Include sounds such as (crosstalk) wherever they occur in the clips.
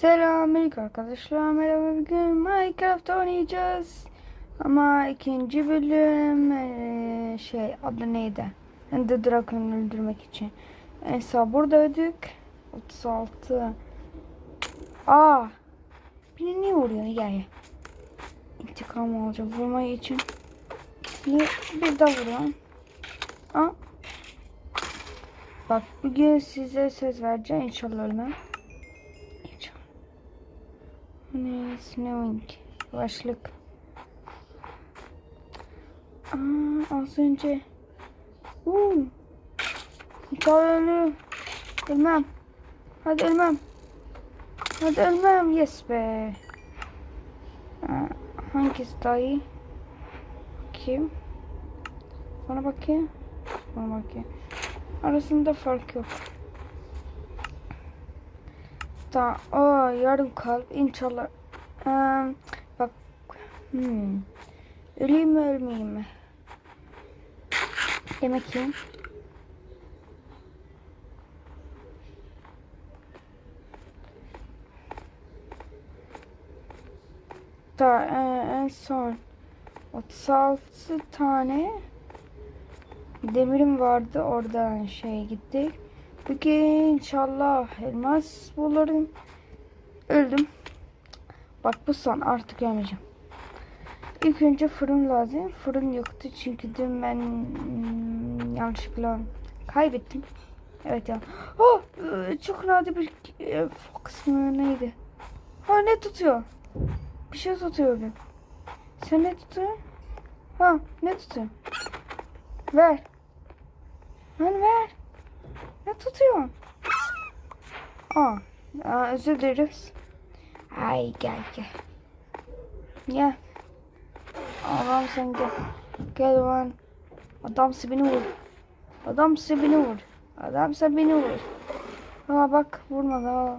Selamünaleyküm arkadaşlar. Merhaba bugün Minecraft oynayacağız. Ama ikinci bölüm eee, şey adı neydi? Ender Dragon'u öldürmek için. Neyse burada ödük. 36. Aa. Beni niye vuruyor? Gel. İntikam alacağım vurmayı için. Niye bir daha vuruyorum? Aa. Bak bugün size söz vereceğim inşallah ölmem. Ne snowing başlık. Aa, az önce. Uuu. İnşallah ölürüm. Ölmem. Hadi ölmem. Hadi ölmem. Yes be. Aa, hangisi daha iyi? Kim? Bana bakayım. Bana bakayım. Arasında fark yok. Tamam. Aa, yarım kalp. İnşallah. Ee, bak. Hmm. Öleyim mi ölmeyeyim mi? Yemek yiyeyim. Da e, en son 36 tane demirim vardı oradan şey gitti. Peki inşallah elmas bulurum. Öldüm. Bak bu son artık yemeyeceğim. İlk önce fırın lazım. Fırın yoktu çünkü dün ben hmm, yanlışlıkla kaybettim. Evet ya. Oh, e, çok nadir bir e, fox mı neydi? Ha ne tutuyor? Bir şey tutuyor bir. Sen ne tutuyorsun? Ha ne tutuyorsun? Ver. Lan ver. Ne tutuyorsun? Aa, aa özür dileriz. Ay gel gel. Gel. Adam sen gel. Gel lan. Adam beni vur. Adam beni vur. Adam beni vur. Ha bak vurma ha.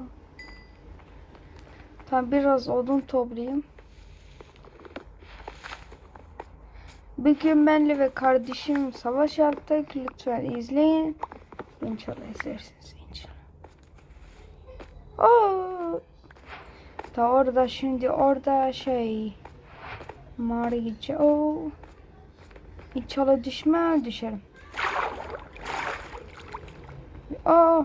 Tamam biraz odun toplayayım. Bir gün benle ve kardeşim savaş yaptık. Lütfen izleyin. İnşallah izlersiniz inşallah. Oo. Da orada şimdi orada şey mağara gideceğim. Oo. İnşallah düşme düşerim. Aa.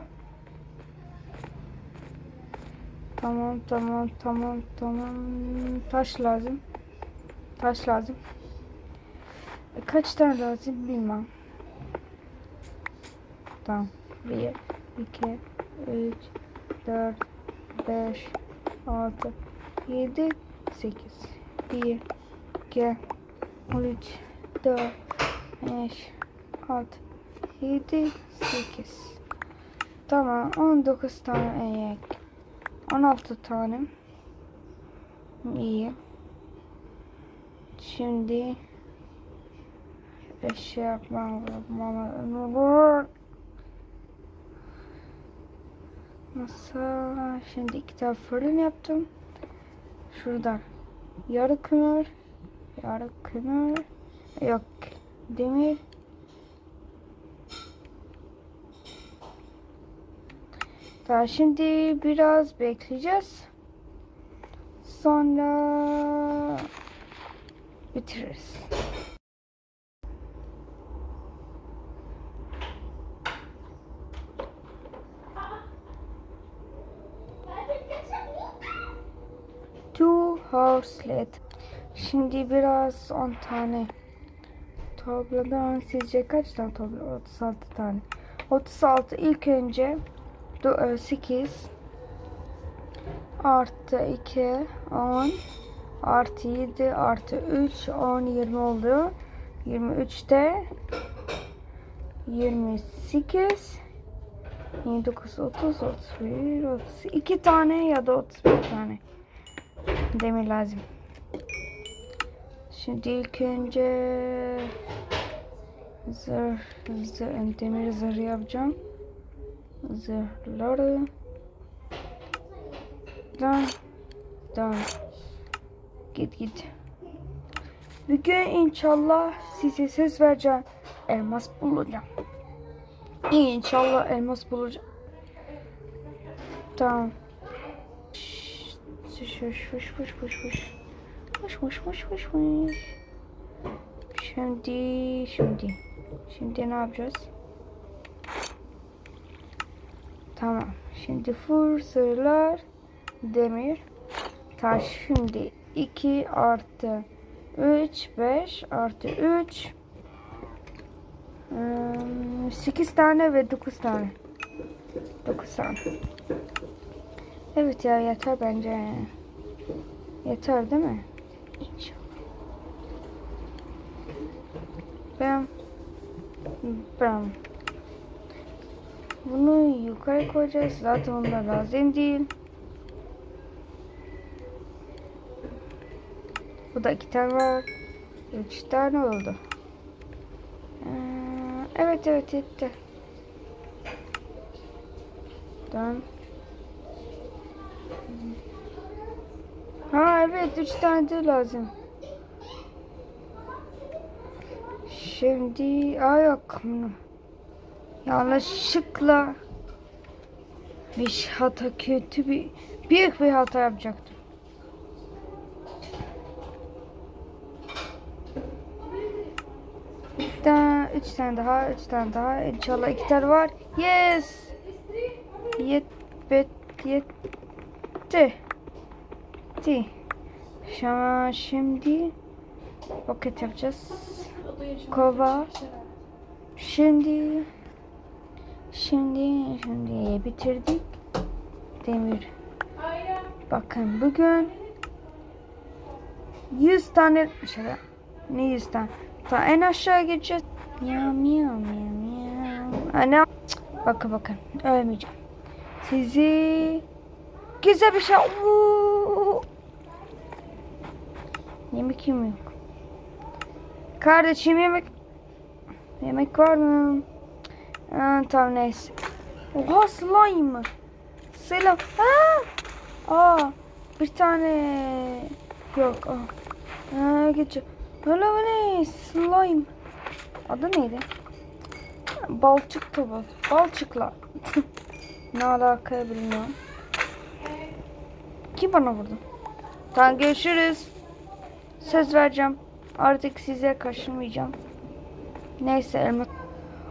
Tamam tamam tamam tamam. Taş lazım. Taş lazım. E, Kaç tane lazım bilmem. Tamam. 1, 2, 3, 4, 5, 6, 7, 8. 1, 2, 3, 4, 5, 6, 7, 8. Tamam. 19 tane ek. 16 tane. İyi. Şimdi eşya yapmam lazım. Masa. Şimdi iki tane fırın yaptım. Şurada yarı kömür. Yarı kömür. Yok. Demir. Daha şimdi biraz bekleyeceğiz. Sonra bitiririz. Led. Şimdi biraz 10 tane topladım. Sizce kaç tane topladım? 36 tane. 36 ilk önce 8 artı 2 10 artı 7 artı 3 10 20 oldu. 23'te 28 29 30 31 32 tane ya da 31 tane demir lazım. Şimdi ilk önce zırh, zırh demir zırh yapacağım. Zırhları dan dan git git. Bugün inşallah size söz vereceğim. Elmas bulacağım. İnşallah elmas bulacağım. Tamam Fış fış fış fış fış. Fış fış fış fış fış. Şimdi, şimdi. Şimdi ne yapacağız? Tamam. Şimdi fırsırlar demir taş. Şimdi 2 artı 3 5 artı 3 8 tane ve 9 tane. 9 tane. Evet ya yeter bence. Yeter değil mi? Ben ben bunu yukarı koyacağız. Zaten onda lazım değil. Bu da iki tane var. Üç tane oldu. Ee, evet evet yetti. Dön. Ha evet üç tane de lazım. Şimdi ayak bunu. Yanlışlıkla bir hata kötü bir büyük bir hata yapacaktım. Bir tane, üç tane daha, üç tane daha. İnşallah iki tane var. Yes. Yet, bet, yetti. Şu an şimdi roket yapacağız. Kova. Şimdi şimdi şimdi bitirdik. Demir. Bakın bugün 100 tane şöyle ne 100 tane? Ta en aşağı gideceğiz. Miyav miyav miyav miyav. Ana. Bakın bakın ölmeyeceğim. Sizi güzel bir şey. Oo. Yemek yemek. Kardeşim yemek Yemek var mı? Aa, tamam neyse. Oha slime. Selam. Aa, aa bir tane yok. Aa, aa geçiyor. Öyle ne? Slime. Adı neydi? Balçık topu. Balçıkla. (laughs) ne alaka bilmiyorum. Kim bana vurdu? Tamam görüşürüz. Söz vereceğim. Artık size kaşınmayacağım. Neyse elmas.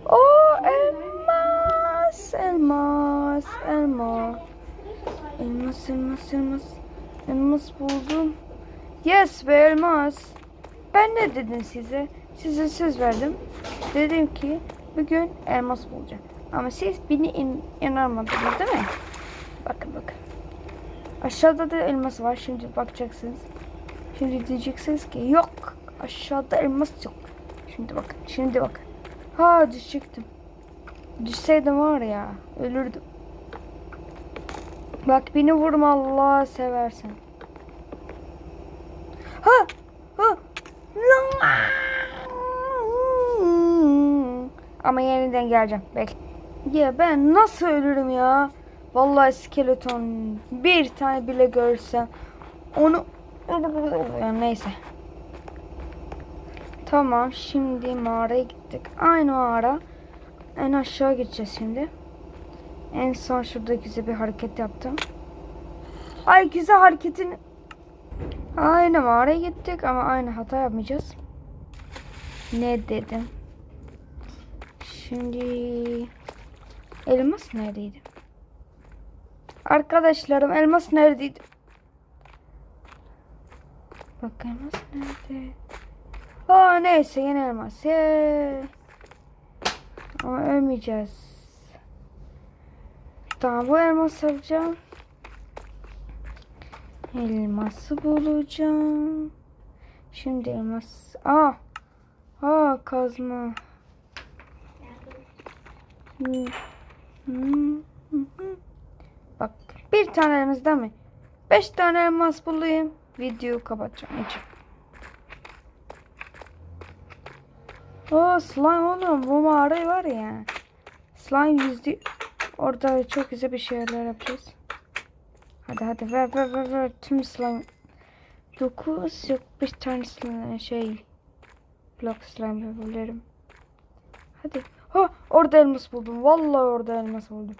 O elmas, elmas, elmas. Elmas, elmas, elmas. Elmas buldum. Yes be elmas. Ben ne dedim size? Size söz verdim. Dedim ki bugün elmas bulacağım. Ama siz beni in inanmadınız değil mi? Bakın bakın. Aşağıda da elmas var. Şimdi bakacaksınız. Şimdi diyeceksiniz ki yok. Aşağıda elmas yok. Şimdi bakın. Şimdi bakın. Ha düşecektim. Düşseydim var ya ölürdüm. Bak beni vurma Allah seversen. Ha! Ha! Ama yeniden geleceğim. Bekle. Ya ben nasıl ölürüm ya? Vallahi skeleton bir tane bile görsem onu yani neyse. Tamam şimdi mağaraya gittik. Aynı mağara. En aşağı gideceğiz şimdi. En son şurada güzel bir hareket yaptım. Ay güzel hareketin. Aynı mağaraya gittik ama aynı hata yapmayacağız. Ne dedim? Şimdi elmas neredeydi? Arkadaşlarım elmas neredeydi? Bak elmas nerede? Aa neyse yine elmas. Yay. Ama ölmeyeceğiz. Tamam bu elmas alacağım. Elması bulacağım. Şimdi elmas. Aa. Aa kazma. Hmm. Hmm. Bir tane elmas değil mi? Beş tane elmas bulayım. Videoyu kapatacağım. Hiç. O slime oğlum bu mağara var ya. Slime yüzde orada çok güzel bir şeyler yapacağız. Hadi hadi ver ver ver ver tüm slime. Dokuz yok bir tane slime şey. Block slime yapabilirim. Hadi. Ha orada elmas buldum. Vallahi orada elmas buldum.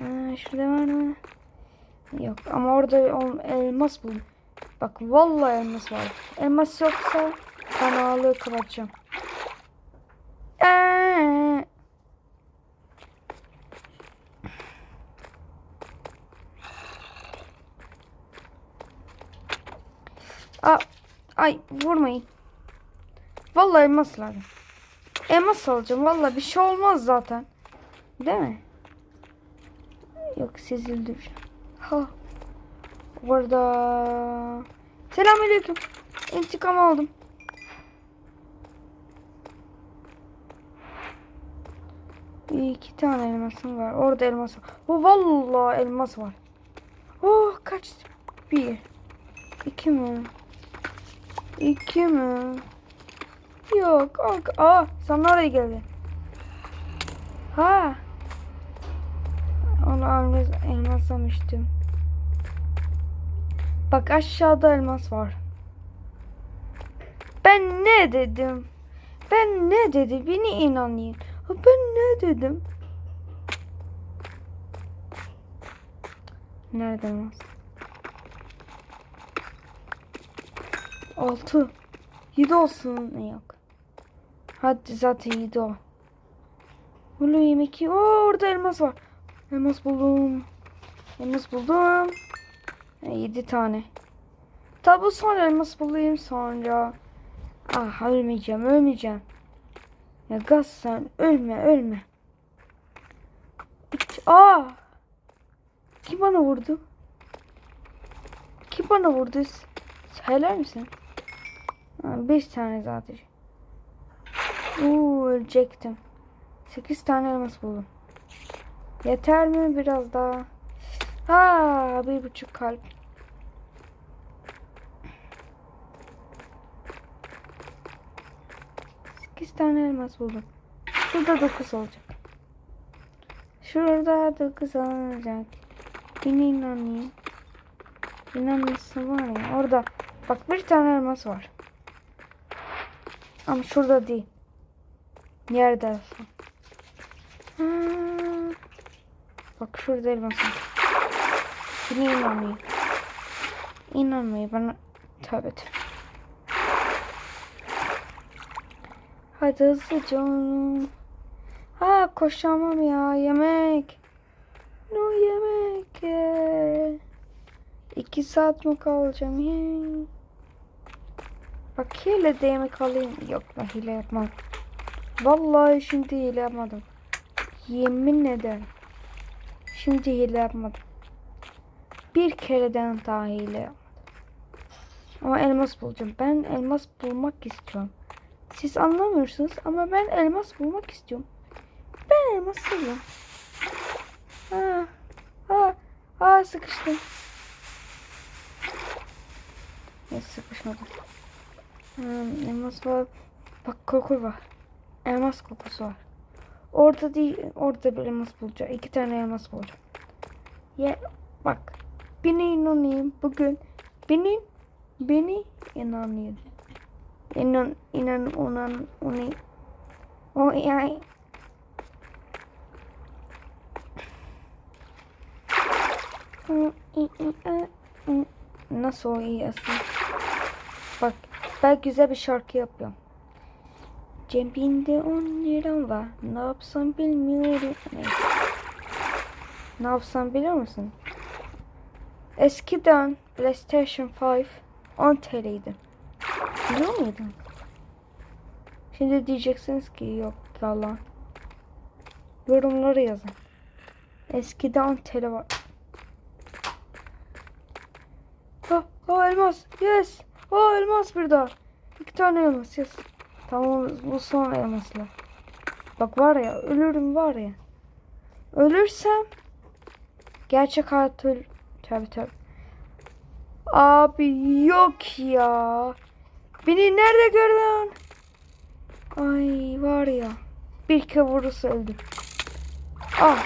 Aa, şurada var mı? Yok ama orada elmas buldum. Bak vallahi elmas var. Elmas yoksa kanalı kapatacağım. Eee. Aa, ay vurmayın. Vallahi elmas lazım. Elmas alacağım. Vallahi bir şey olmaz zaten. Değil mi? Yok siz öldüreceğim. Ha. Burada. Selamünaleyküm. İntikam aldım. İki tane elmasım var. Orada elmas var. Oh, vallahi elmas var. Oh kaç? Bir. İki mi? İki mi? Yok. Aa sana oraya geldi. Ha. Onu elmas, elmaslamıştım. Bak aşağıda elmas var. Ben ne dedim? Ben ne dedi? Beni inanayım. Ben ne dedim? Nerede elmas? Altı. Yedi olsun. Yok. Hadi zaten yedi o. Bunu yemek yi- Oo, orada elmas var. Elmas buldum. Elmas buldum. Ha, Yedi tane. Tabi sonra elmas bulayım sonra. Ah ölmeyeceğim ölmeyeceğim. Ya gaz sen ölme ölme. Hiç- Aa! Kim bana vurdu? Kim bana vurdu? Söyler misin? Ha, beş tane zaten. Uuu ölecektim. Sekiz tane elmas buldum. Yeter mi biraz daha? Ha bir buçuk kalp. Sekiz tane elmas buldum. Şurada dokuz olacak. Şurada dokuz olacak. Yine inanayım. İnanması var ya orada. Bak bir tane elmas var. Ama şurada değil. Yerde. Ha. Bak şurada elmas var. Yine inanmayın. İnanmayın bana. Tövbe tövbe. Hadi hızlıca oğlum. Ha koşamam ya yemek. No yemek. ye. İki saat mi kalacağım? Ye. Bak hile de yemek alayım. Yok ben hile yapmam. Vallahi şimdi hile yapmadım. Yemin ederim. Şimdi hile yapmadım. Bir kereden daha hile yapmadım. Ama elmas bulacağım. Ben elmas bulmak istiyorum. Siz anlamıyorsunuz ama ben elmas bulmak istiyorum. Ben elmas seviyorum. Ha, ha, ha sıkıştım. Ya sıkışmadım. Hmm, elmas var. Bak koku var. Elmas kokusu var. Orada değil, orada bir elmas bulacağım. İki tane elmas bulacağım. Ya bak. Beni inanayım bugün. Beni, beni inanayım. İnan, inan, unan, uni. O yani. Nasıl o iyi aslında? Bak ben güzel bir şarkı yapıyorum. Cebinde 10 liram var. Ne yapsam bilmiyorum. Neyse. Ne yapsam biliyor musun? Eskiden PlayStation 5 10 TL'ydi. Biliyor muydun? Şimdi diyeceksiniz ki yok yalan. Yorumlara yazın. Eskiden 10 TL var. Ha, ha elmas. Yes. Ha elmas bir daha. İki tane elmas. Yes. Tamam bu son elmaslar. Bak var ya ölürüm var ya. Ölürsem gerçek hayat öl... Tabi tabi. Abi yok ya. Beni nerede gördün? Ay var ya. Bir kere vurursa öldüm. Ah.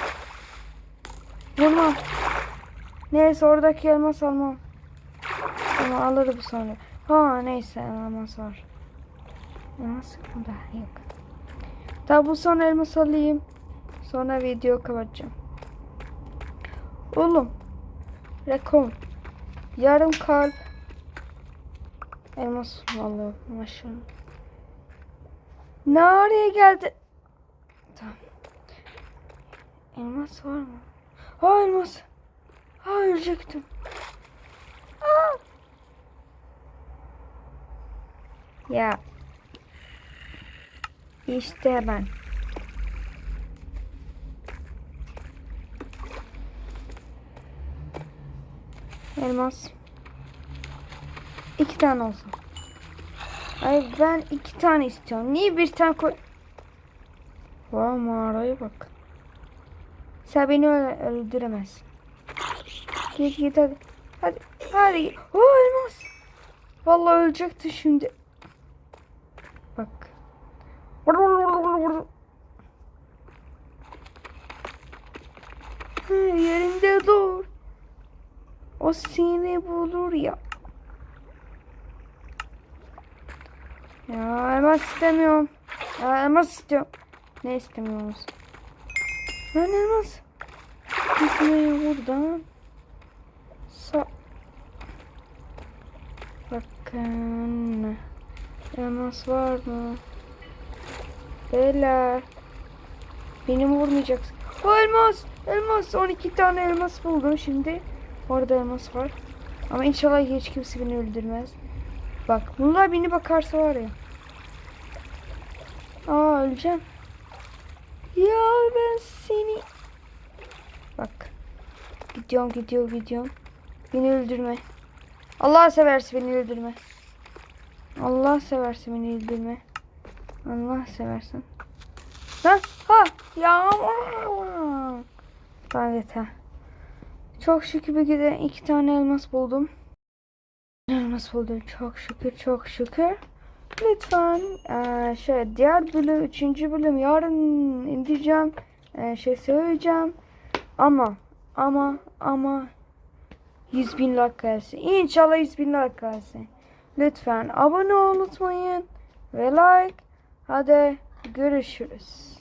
Vurmam. Neyse oradaki elmas almam. Ama alırım sonra. Ha neyse elmas var. Elmas da yok. Tabi bu son elmas alayım. Sonra video kapatacağım. Oğlum. Rekom. Yarım kalp. Elmas vallahi maşallah. Nereye geldi? Tamam. Elmas var mı? Ha elmas. Ha ölecektim. Aa! Ya. İşte ben. Elmas. İki tane olsun. Ay ben iki tane istiyorum. Niye bir tane koy? Vay mağaraya bak. Sen beni öldüremezsin. Git git hadi. Hadi. Hadi. Oh elmas. Vallahi ölecekti şimdi. Bak. Yerinde dur. O seni bulur ya. Ya elmas istemiyorum. Ya elmas istiyorum. Ne istemiyoruz? Lan elmas. Gitmeyi buradan. Sa Bakın. Elmas var mı? Beyler. Beni vurmayacaksın? O elmas. Elmas. 12 tane elmas buldum şimdi. Orada elmas var. Ama inşallah hiç kimse beni öldürmez. Bak bunlar beni bakarsa var ya. Aa öleceğim. Ya ben seni... Bak. Gidiyorum gidiyorum gidiyorum. Beni öldürme. Allah severse beni öldürme. Allah severse beni öldürme. Allah seversen. Ha ha ya. Tamam yeter. Çok şükür bir gide iki tane elmas buldum. Elmas buldum çok şükür çok şükür. Lütfen eee, şey diğer bölüm üçüncü bölüm yarın indireceğim. Eee, şey söyleyeceğim. Ama ama ama 100 bin like gelsin. İnşallah 100 bin like gelsin. Lütfen abone olmayı unutmayın. Ve like. Hadi görüşürüz.